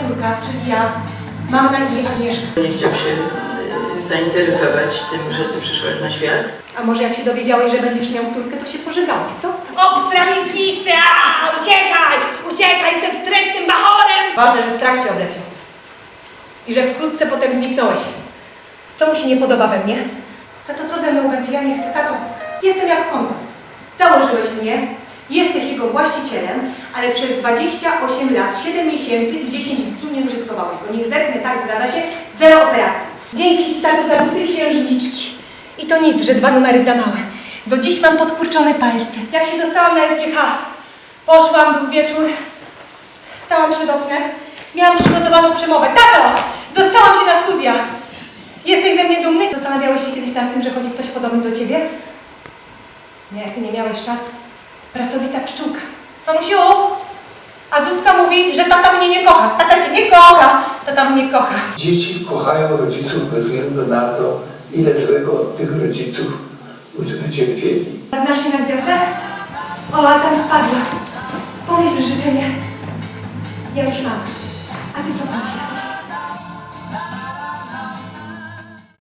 córka, czyli ja. Mam na imię Agnieszka. Nie chciał się y, zainteresować tym, że ty przyszłaś na świat. A może jak się dowiedziałeś, że będziesz miał córkę, to się pożegnałeś, co? Obstra mi zniszczy! A, uciekaj! Uciekaj, jestem wstrętnym bachorem! Ważne, że strach cię obleciał. I że wkrótce potem zniknąłeś. Co mu się nie podoba we mnie? Tato, co ze mną będzie? Ja nie chcę. Tato, jestem jak konto. Założyłeś mnie, jesteś jego właścicielem, ale przez 28 lat, 7 miesięcy i 10 dni nie użytkowałeś go. Niech zerknę, tak, zgadza się, zero operacji. Dzięki ci, tato, za buty księżniczki. I to nic, że dwa numery za małe. Do dziś mam podkurczone palce. Jak się dostałam na SGH, poszłam, był wieczór, Stałam przed oknem. Miałam przygotowaną przemowę. Tato! Dostałam się na studia! Jesteś ze mnie dumny? Zastanawiałeś się kiedyś nad tym, że chodzi ktoś podobny do ciebie? Nie, ty nie miałeś czasu. Pracowita pszczółka. Mamusiu! A Zuzka mówi, że tata mnie nie kocha. Tata cię nie kocha! Tata mnie kocha. Dzieci kochają rodziców bez względu na to, ile złego od tych rodziców wycierpieli. Znasz się na gwiazdach? O, a tam spadła. Pomyśl życzenie. Ja już mam.